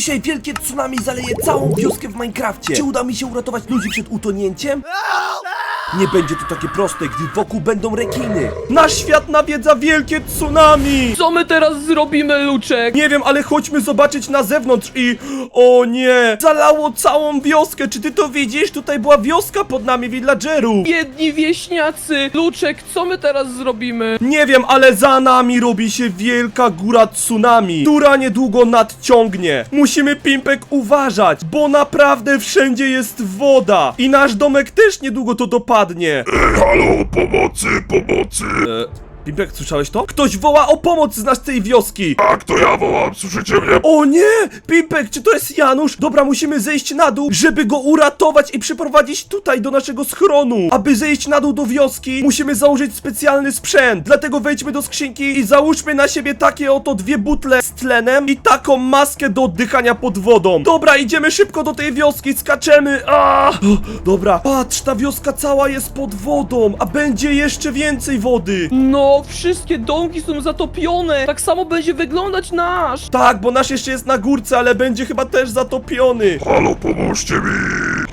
Dzisiaj wielkie tsunami zaleje całą wioskę w Minecrafcie. Czy uda mi się uratować ludzi przed utonięciem? Nie będzie to takie proste, gdy wokół będą rekiny. Nasz świat nawiedza wielkie tsunami! Co my teraz zrobimy, Luczek? Nie wiem, ale chodźmy zobaczyć na zewnątrz i... O nie! Zalało całą wioskę! Czy ty to widzisz? Tutaj była wioska pod nami, villagerów! Biedni wieśniacy! Luczek, co my teraz zrobimy? Nie wiem, ale za nami robi się wielka góra tsunami, która niedługo nadciągnie. Musimy, Pimpek, uważać, bo naprawdę wszędzie jest woda. I nasz domek też niedługo to dopadnie. Halo, pomocy, pomocy! E, Pimpek, słyszałeś to? Ktoś woła o pomoc z naszej wioski. Tak, to ja wołam, słyszycie mnie? O nie! Pimpek, czy to jest Janusz? Dobra, musimy zejść na dół, żeby go uratować i przyprowadzić tutaj do naszego schronu. Aby zejść na dół do wioski, musimy założyć specjalny sprzęt. Dlatego wejdźmy do skrzynki i załóżmy na siebie takie oto dwie butle z tlenem i taką maskę do oddychania pod wodą. Dobra, idziemy szybko do tej wioski, skaczemy. A! Dobra, patrz, ta wioska cała jest pod wodą, a będzie jeszcze więcej wody. No, wszystkie domki są zatopione! Tak samo będzie wyglądać nasz! Tak, bo nasz jeszcze jest na górce, ale będzie chyba też zatopiony. Halo, pomóżcie mi!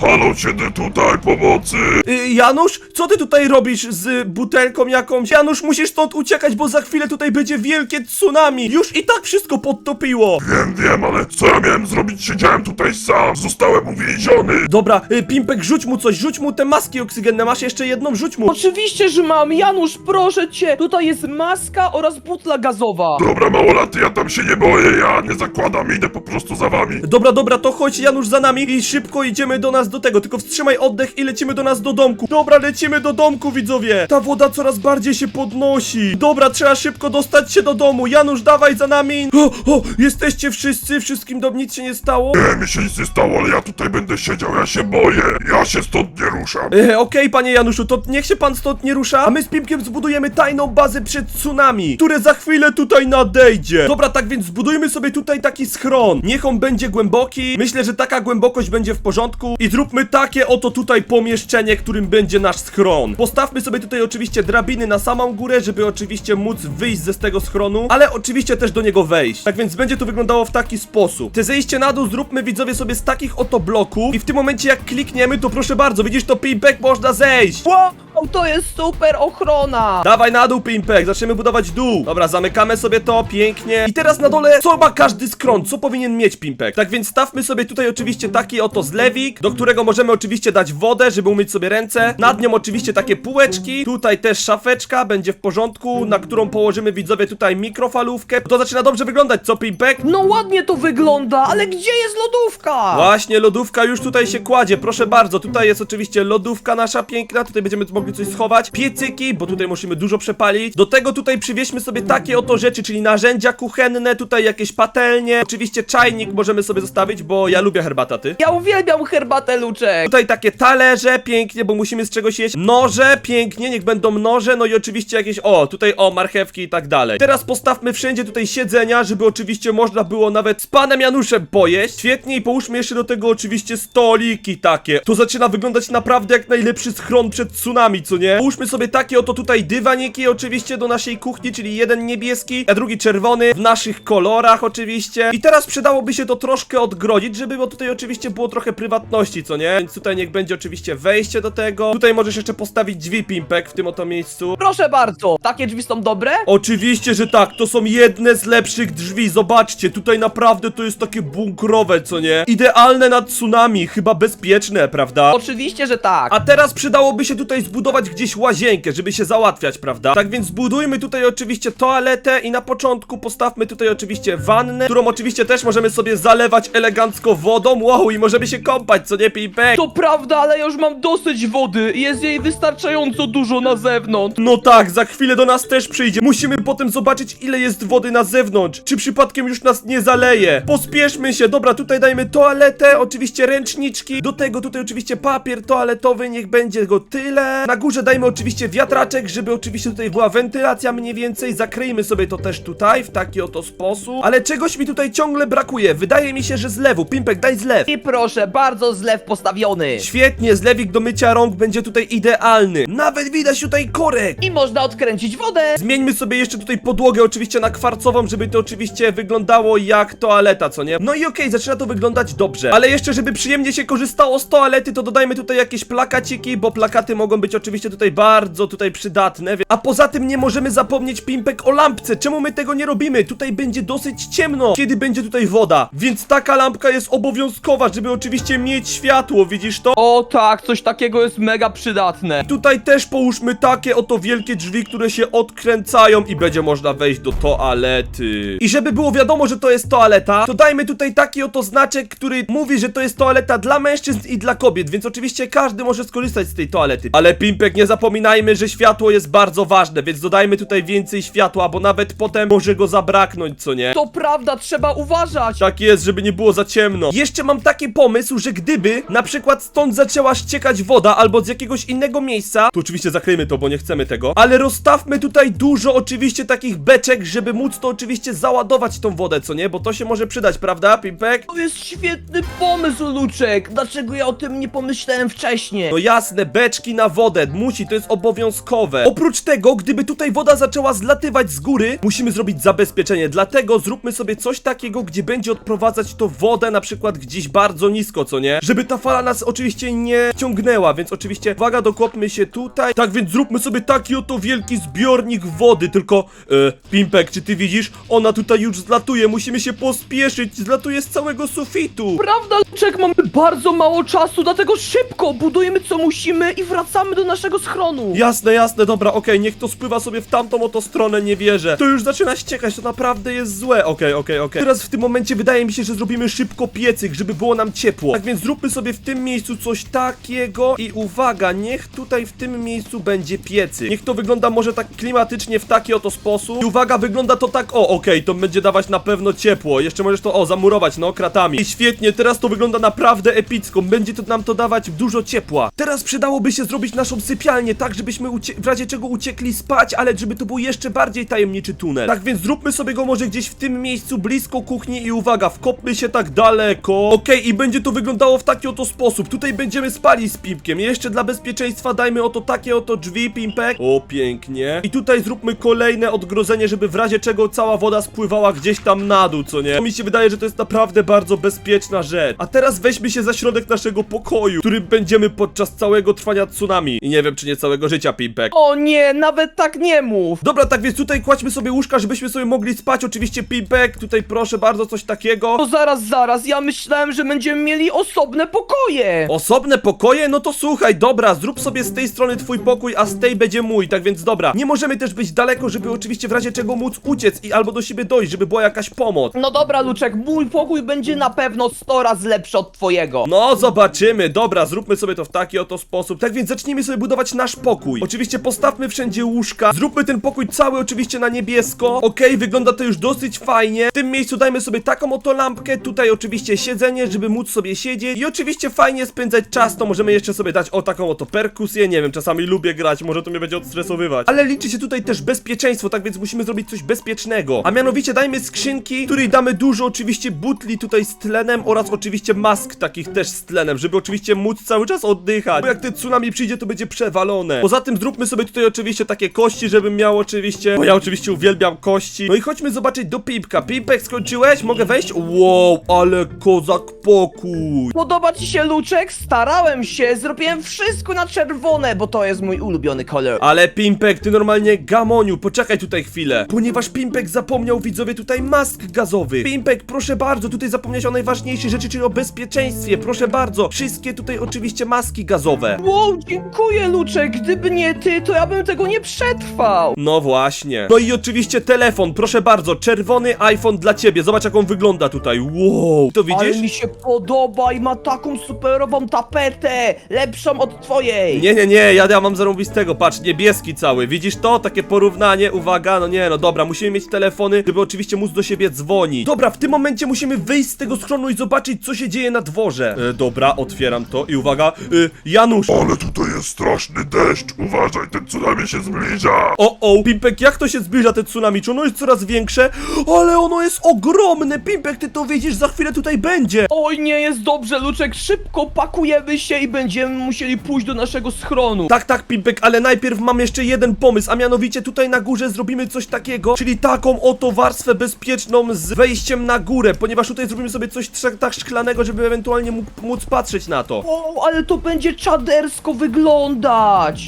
Halo, siedzę tutaj, pomocy! Y, Janusz, co ty tutaj robisz z butelką jakąś? Janusz, musisz stąd uciekać, bo za chwilę tutaj będzie wielkie tsunami. Już i tak wszystko podtopiło. Wiem, wiem, ale co ja miałem zrobić? Siedziałem tutaj sam, zostałem uwięziony! Dobra, y, Pimpek, rzuć mu coś, rzuć mu te maski oksygenne. Masz jeszcze jedną, rzuć mu. Oczywiście, że mam! Janusz, proszę cię! Tutaj jest maska oraz butla gazowa! Dobra, małolaty, ja tam się nie boję, ja nie zakładam, idę po prostu za wami. Dobra, dobra, to chodź Janusz za nami i szybko idziemy do nas do tego, tylko wstrzymaj oddech i lecimy do nas do domku. Dobra, lecimy do domku, widzowie. Ta woda coraz bardziej się podnosi. Dobra, trzeba szybko dostać się do domu. Janusz, dawaj za nami. O, o, jesteście wszyscy, wszystkim do nic się nie stało? Nie, mi się nic nie stało, ale ja tutaj będę siedział, ja się boję, ja się stąd nie ruszam. E, Okej, panie Januszu, to niech się pan stąd nie rusza, a my z Pimpkiem zbudujemy tajną bazę przed tsunami, które za chwilę tutaj nadejdzie. Dobra, tak więc zbudujmy sobie tutaj taki schron. Niech on będzie głęboki, myślę, że taka głębokość będzie w porządku i zróbmy takie oto tutaj pomieszczenie, którym będzie nasz schron. Postawmy sobie tutaj oczywiście drabiny na samą górę, żeby oczywiście móc wyjść ze z tego schronu, ale oczywiście też do niego wejść. Tak więc będzie to wyglądało w taki sposób. Te zejście na dół zróbmy widzowie sobie z takich oto bloków i w tym momencie jak klikniemy, to proszę bardzo, widzisz to Pimpek, można zejść. Wow, to jest super ochrona! Dawaj na dół, Pimpek, zaczniemy budować dół. Dobra, zamykamy sobie to, pięknie. I teraz na dole, co ma każdy skron, co powinien mieć Pimpek? Tak więc stawmy sobie tutaj oczywiście taki oto zlewik, do którego możemy oczywiście dać wodę, żeby umyć sobie ręce. Nad nią oczywiście takie półeczki, tutaj też szafeczka, będzie w porządku, na którą położymy widzowie tutaj mikrofalówkę. To zaczyna dobrze wyglądać, co Pimpek? No ładnie to wygląda, ale gdzie jest lodówka? Właśnie, lodówka już tutaj się kładzie, proszę bardzo, tutaj jest oczywiście lodówka nasza piękna, tutaj będziemy mogli coś schować, piecyki, bo tutaj musimy dużo przepalić, do tego tutaj przywieźmy sobie takie oto rzeczy, czyli narzędzia kuchenne, tutaj jakieś patelnie, oczywiście czajnik możemy sobie zostawić, bo ja lubię herbatę, ty? Ja uwielbiam herbatę, Luczek! Tutaj takie talerze, pięknie, bo musimy z czegoś jeść. Noże, pięknie, niech będą noże, no i oczywiście jakieś, o, tutaj, o, marchewki i tak dalej. Teraz postawmy wszędzie tutaj siedzenia, żeby oczywiście można było nawet z panem Januszem pojeść. Świetnie i połóżmy jeszcze do tego oczywiście stoliki takie. To zaczyna wyglądać naprawdę jak najlepszy schron przed tsunami, co nie? Połóżmy sobie takie oto tutaj dywaniki oczywiście do naszej kuchni, czyli jeden niebieski, a drugi czerwony, w naszych kolorach oczywiście. I teraz przydałoby się to troszkę odgrodzić, żeby bo tutaj oczywiście było trochę prywatności, co nie? Więc tutaj niech będzie oczywiście wejście do tego. Tutaj możesz jeszcze postawić drzwi, Pimpek, w tym oto miejscu. Proszę bardzo, takie drzwi są dobre? Oczywiście, że tak, to są jedne z lepszych drzwi, zobaczcie, tutaj naprawdę to jest takie bunkrowe, co nie? Idealne na tsunami, chyba bezpieczne, prawda? Oczywiście, że tak. A teraz przydałoby się tutaj zbudować gdzieś łazienkę, żeby się załatwiać, prawda? Tak więc zbudujmy tutaj oczywiście toaletę i na początku postawmy tutaj oczywiście wannę, którą oczywiście też możemy sobie zalewać elegancko wodą, wow, i możemy się kąpać, co nie, Pimpek? To prawda, ale ja już mam dosyć wody. Jest jej wystarczająco dużo na zewnątrz. No tak, za chwilę do nas też przyjdzie. Musimy potem zobaczyć, ile jest wody na zewnątrz. Czy przypadkiem już nas nie zaleje? Pospieszmy się. Dobra, tutaj dajmy toaletę, oczywiście ręczniczki. Do tego tutaj oczywiście papier toaletowy, niech będzie go tyle. Na na górze dajmy oczywiście wiatraczek, żeby oczywiście tutaj była wentylacja mniej więcej, zakryjmy sobie to też tutaj, w taki oto sposób, ale czegoś mi tutaj ciągle brakuje, wydaje mi się, że zlewu, Pimpek, daj zlew. I proszę, bardzo zlew postawiony. Świetnie, zlewik do mycia rąk będzie tutaj idealny. Nawet widać tutaj korek. I można odkręcić wodę. Zmieńmy sobie jeszcze tutaj podłogę oczywiście na kwarcową, żeby to oczywiście wyglądało jak toaleta, co nie? No i okej, zaczyna to wyglądać dobrze. Ale jeszcze, żeby przyjemnie się korzystało z toalety, to dodajmy tutaj jakieś plakaciki, bo plakaty mogą być oczywiście tutaj bardzo tutaj przydatne. A poza tym nie możemy zapomnieć Pimpek o lampce. Czemu my tego nie robimy? Tutaj będzie dosyć ciemno, kiedy będzie tutaj woda. Więc taka lampka jest obowiązkowa, żeby oczywiście mieć światło, widzisz to? O tak, coś takiego jest mega przydatne. Tutaj też połóżmy takie oto wielkie drzwi, które się odkręcają i będzie można wejść do toalety. I żeby było wiadomo, że to jest toaleta, to dajmy tutaj taki oto znaczek, który mówi, że to jest toaleta dla mężczyzn i dla kobiet, więc oczywiście każdy może skorzystać z tej toalety. Ale Pimpek, nie zapominajmy, że światło jest bardzo ważne, więc dodajmy tutaj więcej światła, bo nawet potem może go zabraknąć, co nie? To prawda, trzeba uważać. Tak jest, żeby nie było za ciemno. Jeszcze mam taki pomysł, że gdyby na przykład stąd zaczęła ściekać woda albo z jakiegoś innego miejsca, to oczywiście zakryjmy to, bo nie chcemy tego, ale rozstawmy tutaj dużo oczywiście takich beczek, żeby móc to oczywiście załadować tą wodę, co nie? Bo to się może przydać, prawda, Pimpek? To jest świetny pomysł, Luczek. Dlaczego ja o tym nie pomyślałem wcześniej? No jasne, beczki na wodę, musi, to jest obowiązkowe. Oprócz tego, gdyby tutaj woda zaczęła zlatywać z góry, musimy zrobić zabezpieczenie, dlatego zróbmy sobie coś takiego, gdzie będzie odprowadzać to wodę na przykład gdzieś bardzo nisko, co nie? Żeby ta fala nas oczywiście nie ciągnęła, więc oczywiście, uwaga, dokopmy się tutaj. Tak więc zróbmy sobie taki oto wielki zbiornik wody, tylko, e, Pimpek, czy ty widzisz? Ona tutaj już zlatuje, musimy się pospieszyć, zlatuje z całego sufitu. Prawda, Luczek, mamy bardzo mało czasu, dlatego szybko budujemy co musimy i wracamy do naszego schronu. Jasne, jasne, dobra, okej, niech to spływa sobie w tamtą oto stronę, nie wierzę. To już zaczyna ściekać, to naprawdę jest złe. Okej, okej, okej. Teraz w tym momencie wydaje mi się, że zrobimy szybko piecyk, żeby było nam ciepło. Tak więc zróbmy sobie w tym miejscu coś takiego i uwaga, niech tutaj w tym miejscu będzie piecyk. Niech to wygląda może tak klimatycznie w taki oto sposób. I uwaga, wygląda to tak, o, okej, to będzie dawać na pewno ciepło. Jeszcze możesz to, o, zamurować, no, kratami. I świetnie, teraz to wygląda naprawdę epicko. Będzie to nam to dawać dużo ciepła. Teraz przydałoby się zrobić naszą sypialnię tak, żebyśmy w razie czego uciekli spać, ale żeby to był jeszcze bardziej tajemniczy tunel. Tak więc zróbmy sobie go może gdzieś w tym miejscu, blisko kuchni i uwaga, wkopmy się tak daleko. Okej, i będzie to wyglądało w taki oto sposób. Tutaj będziemy spali z Pimpkiem. Jeszcze dla bezpieczeństwa dajmy oto takie oto drzwi, Pimpek. O, pięknie. I tutaj zróbmy kolejne odgrodzenie, żeby w razie czego cała woda spływała gdzieś tam na dół, co nie? To mi się wydaje, że to jest naprawdę bardzo bezpieczna rzecz. A teraz weźmy się za środek naszego pokoju, którym będziemy podczas całego trwania tsunami. I nie wiem, czy nie całego życia, Pimpek. O nie, nawet tak nie mów. Dobra, tak więc tutaj kładźmy sobie łóżka, żebyśmy sobie mogli spać. Oczywiście Pimpek, tutaj proszę bardzo coś takiego. To zaraz, zaraz, ja myślałem, że będziemy mieli osobne pokoje. Osobne pokoje? No to słuchaj, dobra, zrób sobie z tej strony twój pokój, a z tej będzie mój, tak więc dobra. Nie możemy też być daleko, żeby oczywiście w razie czego móc uciec i albo do siebie dojść, żeby była jakaś pomoc. No dobra, Luczek, mój pokój będzie na pewno 100 razy lepszy od twojego. No, zobaczymy. Dobra, zróbmy sobie to w taki oto sposób. Tak więc zacznijmy sobie budować nasz pokój. Oczywiście postawmy wszędzie łóżka. Zróbmy ten pokój cały oczywiście na niebiesko. Okej, wygląda to już dosyć fajnie. W tym miejscu dajmy sobie taką oto lampkę. Tutaj oczywiście siedzenie, żeby móc sobie siedzieć. I oczywiście fajnie spędzać czas, to możemy jeszcze sobie dać o taką oto perkusję. Nie wiem, czasami lubię grać, może to mnie będzie odstresowywać. Ale liczy się tutaj też bezpieczeństwo, tak więc musimy zrobić coś bezpiecznego. A mianowicie dajmy skrzynki, której damy dużo oczywiście butli tutaj z tlenem oraz oczywiście mask takich też z tlenem, żeby oczywiście móc cały czas oddychać. Bo jak te tsunami przyjdzie, to będzie przewalone. Poza tym zróbmy sobie tutaj oczywiście takie kości, żebym miał oczywiście, bo ja oczywiście uwielbiam kości. No i chodźmy zobaczyć do Pipka. Pipek, skończyłeś? Mogę wejść? Wow, ale kozak pokój. Podoba ci się Luczek? Starałem się, zrobiłem wszystko na czerwone, bo to jest mój ulubiony kolor. Ale Pimpek, ty normalnie gamoniu, poczekaj tutaj chwilę. Ponieważ Pimpek zapomniał widzowie tutaj mask gazowych. Pimpek, proszę bardzo, tutaj zapomniałeś o najważniejszej rzeczy, czyli o bezpieczeństwie. Proszę bardzo, wszystkie tutaj oczywiście maski gazowe. Wow, dziękuję Luczek, gdyby nie ty, to ja bym tego nie przetrwał. No właśnie. No i oczywiście telefon, proszę bardzo, czerwony iPhone dla ciebie. Zobacz jak on wygląda tutaj. Wow, to Ale widzisz? mi się podoba i ma taką superową tapetę, lepszą od twojej. Nie, nie, nie, ja, ja mam zarąbistego, patrz, niebieski cały, widzisz to? Takie porównanie, uwaga, no nie, no dobra, musimy mieć telefony, żeby oczywiście móc do siebie dzwonić. Dobra, w tym momencie musimy wyjść z tego schronu i zobaczyć, co się dzieje na dworze. E, dobra, otwieram to i uwaga, e, Janusz, Ale tutaj jest straszny deszcz. Uważaj, ten tsunami się zbliża. O, o, Pimpek, jak to się zbliża te tsunami? Czy ono jest coraz większe? Ale ono jest ogromne, Pimpek, ty to widzisz, za chwilę tutaj będzie. Oj, nie jest dobrze, Luczek, szybko pakujemy się i będziemy musieli pójść do naszego schronu. Tak, tak, Pimpek, ale najpierw mam jeszcze jeden pomysł, a mianowicie tutaj na górze zrobimy coś takiego, czyli taką oto warstwę bezpieczną z wejściem na górę, ponieważ tutaj zrobimy sobie coś tak szklanego, żeby ewentualnie mógł, móc patrzeć na to. O, ale to będzie czadersko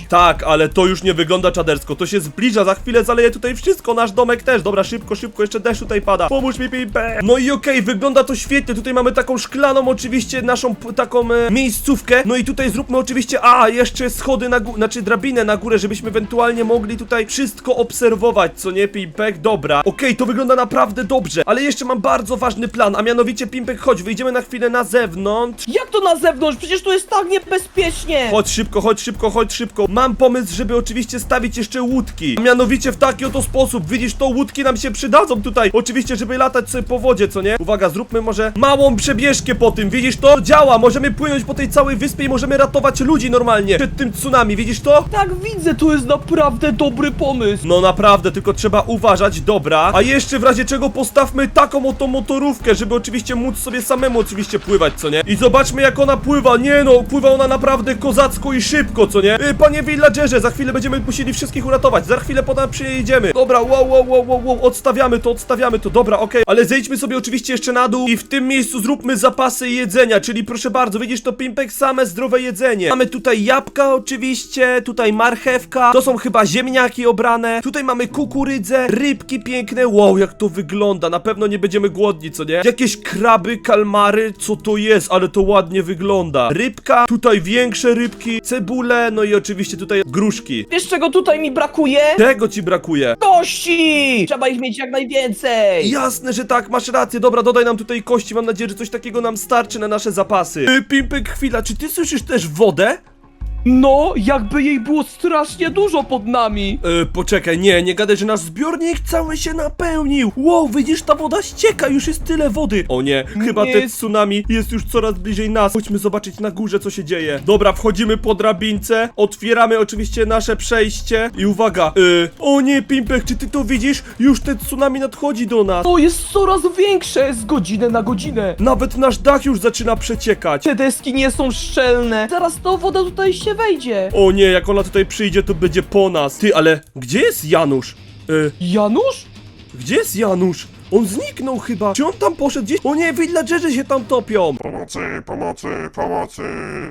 Tak, ale to już nie wygląda czadersko, to się zbliża, za chwilę zaleje tutaj wszystko, nasz domek też, dobra, szybko, szybko, jeszcze deszcz tutaj pada, pomóż mi Pimpek. No i okej, wygląda to świetnie, tutaj mamy taką szklaną oczywiście, naszą p- taką e, miejscówkę, no i tutaj zróbmy oczywiście, a, jeszcze schody na górę, znaczy drabinę na górę, żebyśmy ewentualnie mogli tutaj wszystko obserwować, co nie Pimpek, dobra, okej, to wygląda naprawdę dobrze, ale jeszcze mam bardzo ważny plan, a mianowicie Pimpek, chodź, wyjdziemy na chwilę na zewnątrz, Jak to na zewnątrz? Przecież tu jest tak niebezpiecznie. Chodź szybko, chodź szybko, chodź szybko. Mam pomysł, żeby oczywiście stawić jeszcze łódki. A mianowicie w taki oto sposób. Widzisz, to łódki nam się przydadzą tutaj. Oczywiście, żeby latać sobie po wodzie, co nie? Uwaga, zróbmy może małą przebieżkę po tym. Widzisz to? Działa. Możemy płynąć po tej całej wyspie i możemy ratować ludzi normalnie przed tym tsunami. Widzisz to? Tak widzę, to jest naprawdę dobry pomysł. No naprawdę, tylko trzeba uważać, dobra. A jeszcze w razie czego postawmy taką oto motorówkę, żeby oczywiście móc sobie samemu oczywiście pływać, co nie? I zobaczmy jak ona pływa, nie no, pływa ona naprawdę kozacko i szybko, co nie? Y, panie villagerze, za chwilę będziemy musieli wszystkich uratować, za chwilę potem przyjedziemy. Dobra, wow, wow, wow, wow, wow, odstawiamy to, odstawiamy to, dobra, okej. Ale zejdźmy sobie oczywiście jeszcze na dół i w tym miejscu zróbmy zapasy jedzenia, czyli proszę bardzo, widzisz to Pimpek, same zdrowe jedzenie. Mamy tutaj jabłka oczywiście, tutaj marchewka, to są chyba ziemniaki obrane, tutaj mamy kukurydzę, rybki piękne, wow, jak to wygląda, na pewno nie będziemy głodni, co nie? Jakieś kraby, kalmary, co to jest, ale to ładnie wygląda. Rybka, tutaj większe rybki, cebule, no i oczywiście tutaj gruszki. Wiesz czego tutaj mi brakuje? Tego ci brakuje. Kości! Trzeba ich mieć jak najwięcej. Jasne, że tak, masz rację. Dobra, dodaj nam tutaj kości. Mam nadzieję, że coś takiego nam starczy na nasze zapasy. Yy, Pimpek, chwila, czy ty słyszysz też wodę? No, jakby jej było strasznie dużo pod nami. Yy, poczekaj, nie, nie gadaj, że nasz zbiornik cały się napełnił. Wow, widzisz, ta woda ścieka, już jest tyle wody. O nie, chyba Nie te tsunami jest już coraz bliżej nas. Chodźmy zobaczyć na górze, co się dzieje. Dobra, wchodzimy po drabince, otwieramy oczywiście nasze przejście i uwaga. Yy, o nie, Pimpek, czy ty to widzisz? Już te tsunami nadchodzi do nas. To jest coraz większe z godziny na godzinę. Nawet nasz dach już zaczyna przeciekać. Te deski nie są szczelne. Zaraz ta woda tutaj się wejdzie. O nie, jak ona tutaj przyjdzie, to będzie po nas. Ty, ale gdzie jest Janusz? Y, Janusz? gdzie jest Janusz? On zniknął chyba. Czy on tam poszedł gdzieś? O nie, villagerzy się tam topią. Pomocy, pomocy, pomocy.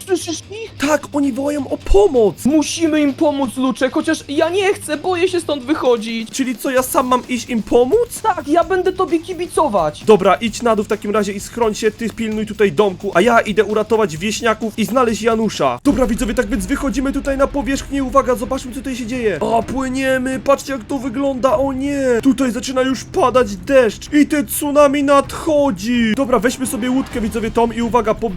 Słyszysz ich? Tak, oni wołają o pomoc. Musimy im pomóc, Luczek, chociaż ja nie chcę, boję się stąd wychodzić. Czyli co, ja sam mam iść im pomóc? Tak, ja będę tobie kibicować. Dobra, idź na dół w takim razie i schroń się, ty pilnuj tutaj domku, a ja idę uratować wieśniaków i znaleźć Janusza. Dobra, widzowie, tak więc wychodzimy tutaj na powierzchnię, uwaga, zobaczmy co tutaj się dzieje. O, płyniemy, patrzcie jak to wygląda, o nie. Tutaj zaczyna już padać deszcz i te tsunami nadchodzi. Dobra, weźmy sobie łódkę, widzowie, Tom i uwaga, po,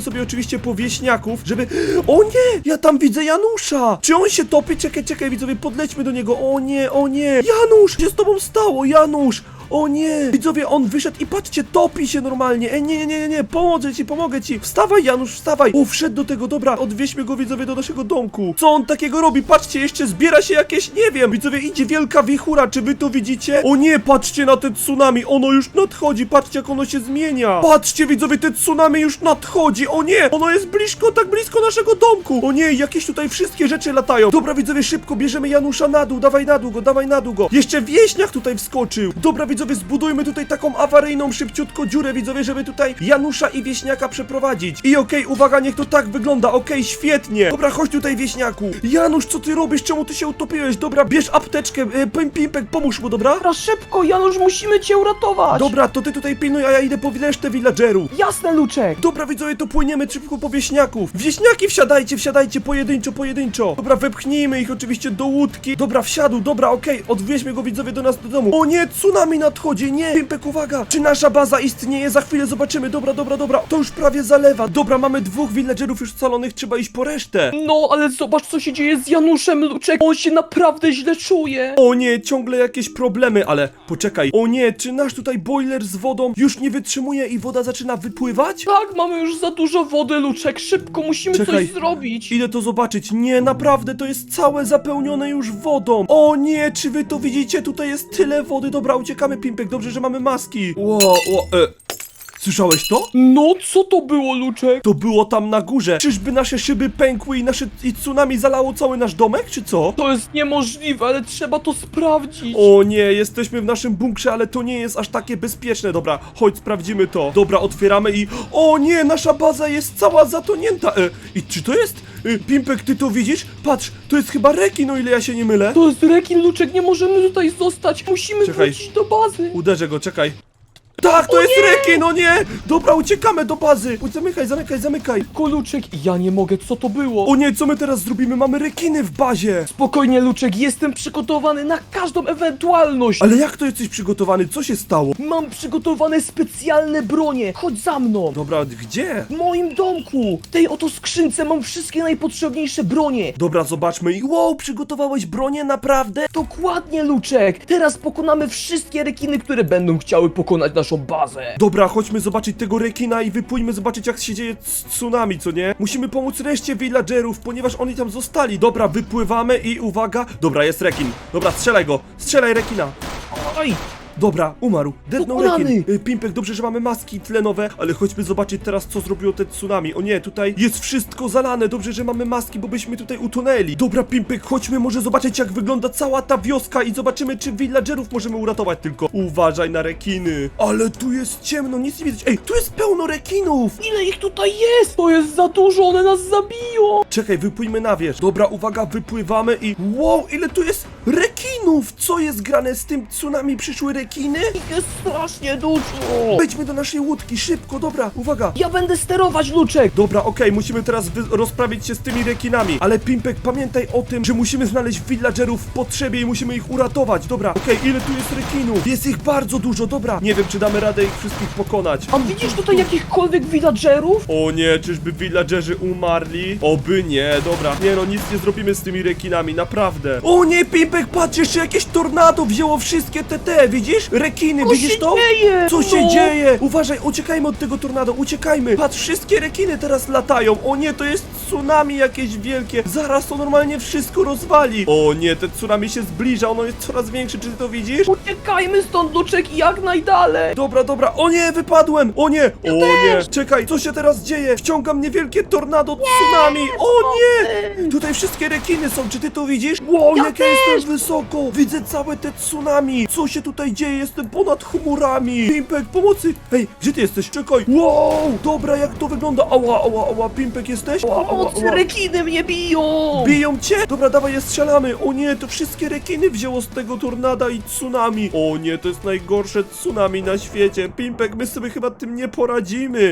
sobie oczywiście po wieśniaków, żeby... O nie, ja tam widzę Janusza. Czy on się topi? Czekaj, czekaj, widzowie, podlećmy do niego. O nie, o nie. Janusz, co się z tobą stało, Janusz? O nie! Widzowie, on wyszedł i patrzcie, topi się normalnie! Ej, nie, nie, nie, nie, pomogę ci, pomogę ci! Wstawaj, Janusz, wstawaj! O, wszedł do tego, dobra, odwieźmy go, widzowie, do naszego domku! Co on takiego robi? Patrzcie, jeszcze zbiera się jakieś, nie wiem! Widzowie, idzie wielka wichura, czy wy to widzicie? O nie, patrzcie na te tsunami, ono już nadchodzi, patrzcie, jak ono się zmienia! Patrzcie, widzowie, te tsunami już nadchodzi, o nie! Ono jest blisko, tak blisko naszego domku! O nie, jakieś tutaj wszystkie rzeczy latają! Dobra, widzowie, szybko, bierzemy Janusza na dół, dawaj na dół go, dawaj na dół go! Jeszcze wieśniak tutaj wskoczył! Dobra, widzowie, zbudujmy tutaj taką awaryjną, szybciutko dziurę, widzowie, żeby tutaj Janusza i wieśniaka przeprowadzić. I okej, uwaga, niech to tak wygląda, okej, świetnie! Dobra, chodź tutaj, wieśniaku! Janusz, co ty robisz? Czemu ty się utopiłeś? Dobra, bierz apteczkę, e, Pim- Pimpek, pomóż mu, dobra? Dobra, szybko, Janusz, musimy cię uratować. Dobra, to ty tutaj pilnuj, a ja idę po resztę villagerów. Jasne, Luczek. Dobra widzowie, to płyniemy szybko po wieśniaków. Wieśniaki wsiadajcie, wsiadajcie, pojedynczo, pojedynczo. Dobra, wepchnijmy ich oczywiście do łódki. Dobra, wsiadł, dobra, okej, odwieźmy go widzowie do nas do domu. O nie, tsunami nadchodzi, nie! Pimpek, uwaga! Czy nasza baza istnieje? Za chwilę zobaczymy, dobra, dobra, dobra. To już prawie zalewa. Dobra, mamy dwóch villagerów już scalonych, trzeba iść po resztę. No, ale zobacz, co się dzieje z Januszem, Luczek. On się naprawdę źle czuje. O nie, ciągle jakieś problemy, ale poczekaj. O nie, czy nasz tutaj boiler z wodą już nie wytrzymuje i woda zaczyna wypływać? Tak, mamy już za dużo wody, Luczek. Szybko, musimy Czekaj. coś zrobić. Idę to zobaczyć. Nie, naprawdę, to jest całe zapełnione już wodą. O nie, czy wy to widzicie? Tutaj jest tyle wody. Dobra, uciekamy, Pimpek. Dobrze, że mamy maski. Ło, ło, e. Słyszałeś to? No, co to było, Luczek? To było tam na górze. Czyżby nasze szyby pękły i nasze i tsunami zalało cały nasz domek, czy co? To jest niemożliwe, ale trzeba to sprawdzić. O nie, jesteśmy w naszym bunkrze, ale to nie jest aż takie bezpieczne. Dobra, chodź, sprawdzimy to. Dobra, otwieramy i... O nie, nasza baza jest cała zatonięta. E, I czy to jest... E, Pimpek, ty to widzisz? Patrz, to jest chyba rekin, o ile ja się nie mylę. To jest rekin, Luczek, nie możemy tutaj zostać. Musimy Czekaj. wrócić do bazy. Uderzę go, czekaj. Tak, to jest rekin, o nie! Dobra, uciekamy do bazy. Uj, Zamykaj, zamykaj, zamykaj. Koluczek, ja nie mogę, co to było? O nie, co my teraz zrobimy? Mamy rekiny w bazie. Spokojnie, Luczek, jestem przygotowany na każdą ewentualność. Ale jak to jesteś przygotowany? Co się stało? Mam przygotowane specjalne bronie. Chodź za mną. Dobra, gdzie? W moim domku. W tej oto skrzynce mam wszystkie najpotrzebniejsze bronie. Dobra, zobaczmy. I wow, przygotowałeś bronię, naprawdę? Dokładnie, Luczek. Teraz pokonamy wszystkie rekiny, które będą chciały pokonać naszą bazę. Dobra, chodźmy zobaczyć tego rekina i wypójmy zobaczyć jak się dzieje tsunami, co nie? Musimy pomóc reszcie villagerów, ponieważ oni tam zostali. Dobra, wypływamy i uwaga. Dobra, jest rekin. Dobra, strzelaj go. Strzelaj rekina. Oj, Dobra, umarł. Dednął Pokonany. rekin. Y, Pimpek, dobrze, że mamy maski tlenowe, ale chodźmy zobaczyć teraz, co zrobiło te tsunami. O nie, tutaj jest wszystko zalane. Dobrze, że mamy maski, bo byśmy tutaj utonęli. Dobra, Pimpek, chodźmy może zobaczyć, jak wygląda cała ta wioska i zobaczymy, czy villagerów możemy uratować. Tylko uważaj na rekiny. Ale tu jest ciemno, nic nie widać. Ej, tu jest pełno rekinów. ile ich tutaj jest? To jest za dużo, one nas zabiją. Czekaj, wypłyjmy na wierzch. Dobra, uwaga, wypływamy i... Wow, ile tu jest rekinów! Co jest grane z tym tsunami? Przyszły rekiny? Ich jest strasznie dużo. Wejdźmy do naszej łódki, szybko, dobra, uwaga. Ja będę sterować, Luczek. Dobra, okej, musimy teraz wy- rozprawić się z tymi rekinami. Ale Pimpek, pamiętaj o tym, że musimy znaleźć villagerów w potrzebie i musimy ich uratować. Dobra, okej, ile tu jest rekinów? Jest ich bardzo dużo, dobra. Nie wiem, czy damy radę ich wszystkich pokonać. A widzisz tutaj jakichkolwiek villagerów? O nie, czyżby villagerzy umarli? Oby nie, dobra. Nie no, nic nie zrobimy z tymi rekinami, naprawdę. O nie, Pimpek, patrz, jeszcze jakieś tornado wzięło wszystkie te te, widzisz? Rekiny, Co widzisz się to? dzieje? Co się No. dzieje? Uważaj, uciekajmy od tego tornado, uciekajmy. Patrz, wszystkie rekiny teraz latają. O nie, to jest tsunami jakieś wielkie. Zaraz to normalnie wszystko rozwali. O nie, te tsunami się zbliża, ono jest coraz większe, czy ty to widzisz? Uciekajmy stąd, Luczek, jak najdalej. Dobra, dobra, o nie, wypadłem! O nie, o nie! Czekaj, co się teraz dzieje? Wciąga mnie wielkie tornado tsunami! O nie! Tutaj wszystkie rekiny są, czy ty to widzisz? Wow, jak ja jestem wysoko! Widzę całe te tsunami! Co się tutaj dzieje? Jestem ponad chmurami! Pimpek, pomocy! Hej, gdzie ty jesteś? Czekaj! Wow! Dobra, jak to wygląda? Ała, ała, ała, Pimpek jesteś? Ała, ała, ała. rekiny mnie biją. Biją cię? Dobra, dawaj je strzelamy. O nie, to wszystkie rekiny wzięło z tego tornada i tsunami. O nie, to jest najgorsze tsunami na świecie. Pimpek, my sobie chyba tym nie poradzimy.